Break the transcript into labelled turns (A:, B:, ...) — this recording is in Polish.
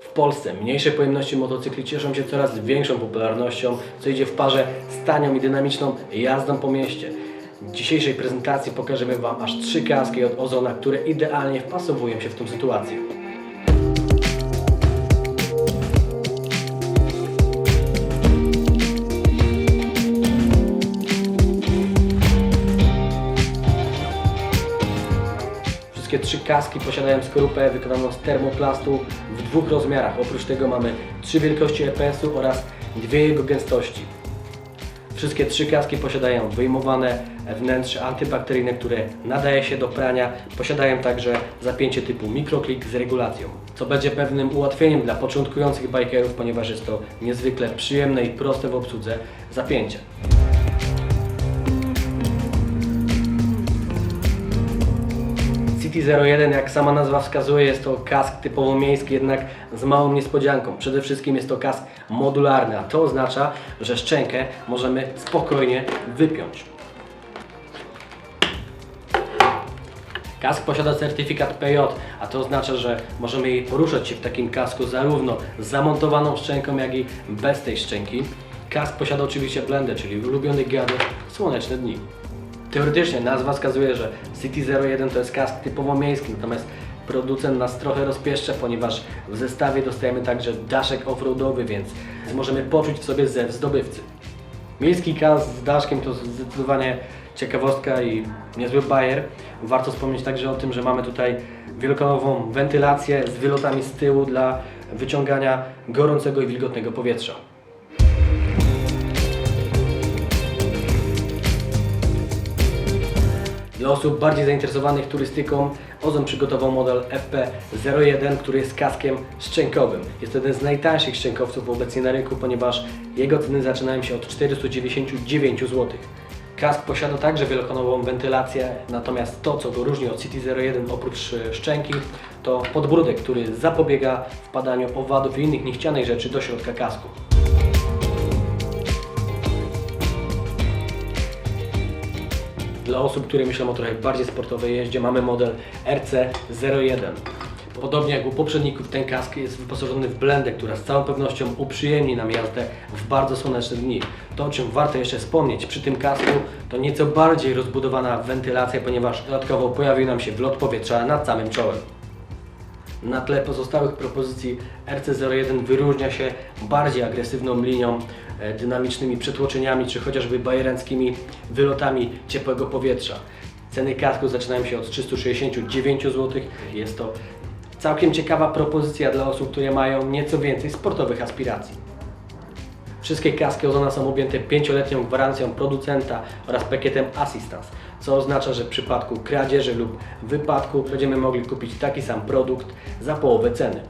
A: W Polsce mniejsze pojemności motocykli cieszą się coraz większą popularnością, co idzie w parze z tanią i dynamiczną jazdą po mieście. W dzisiejszej prezentacji pokażemy Wam aż trzy kaski od Ozona, które idealnie wpasowują się w tą sytuację. Wszystkie trzy kaski posiadają skorupę wykonaną z termoplastu w dwóch rozmiarach. Oprócz tego mamy trzy wielkości EPS-u oraz dwie jego gęstości. Wszystkie trzy kaski posiadają wyjmowane wnętrze antybakteryjne, które nadaje się do prania. Posiadają także zapięcie typu mikroklik z regulacją, co będzie pewnym ułatwieniem dla początkujących bikerów, ponieważ jest to niezwykle przyjemne i proste w obsłudze zapięcie. City 01, jak sama nazwa wskazuje, jest to kask typowo miejski, jednak z małą niespodzianką. Przede wszystkim jest to kask modularny, a to oznacza, że szczękę możemy spokojnie wypiąć. Kask posiada certyfikat PJ, a to oznacza, że możemy jej poruszać się w takim kasku zarówno z zamontowaną szczęką, jak i bez tej szczęki. Kask posiada oczywiście blendę, czyli ulubiony gadżet słoneczne dni. Teoretycznie nazwa wskazuje, że City 01 to jest kask typowo miejski, natomiast producent nas trochę rozpieszcza, ponieważ w zestawie dostajemy także daszek offroadowy, więc możemy poczuć w sobie zew zdobywcy. Miejski kask z daszkiem to zdecydowanie ciekawostka i niezły bajer. Warto wspomnieć także o tym, że mamy tutaj wielokolorową wentylację z wylotami z tyłu dla wyciągania gorącego i wilgotnego powietrza. Dla osób bardziej zainteresowanych turystyką Ozon przygotował model FP01, który jest kaskiem szczękowym. Jest to jeden z najtańszych szczękowców obecnie na rynku, ponieważ jego ceny zaczynają się od 499 zł. Kask posiada także wielokolorową wentylację, natomiast to, co go różni od City 01 oprócz e, szczęki, to podbródek, który zapobiega wpadaniu owadów i innych niechcianych rzeczy do środka kasku. Dla osób, które myślą o trochę bardziej sportowej jeździe, mamy model RC01. Podobnie jak u poprzedników, ten kask jest wyposażony w blendę, która z całą pewnością uprzyjemni nam jazdę w bardzo słoneczne dni. To, o czym warto jeszcze wspomnieć przy tym kasku, to nieco bardziej rozbudowana wentylacja, ponieważ dodatkowo pojawił nam się wlot powietrza nad samym czołem. Na tle pozostałych propozycji RC01 wyróżnia się bardziej agresywną linią, e, dynamicznymi przetłoczeniami czy chociażby bajeranckimi wylotami ciepłego powietrza. Ceny kasku zaczynają się od 369 zł. Jest to całkiem ciekawa propozycja dla osób, które mają nieco więcej sportowych aspiracji. Wszystkie kaski Ozona są objęte 5-letnią gwarancją producenta oraz pakietem Assistance, co oznacza, że w przypadku kradzieży lub wypadku będziemy mogli kupić taki sam produkt za połowę ceny.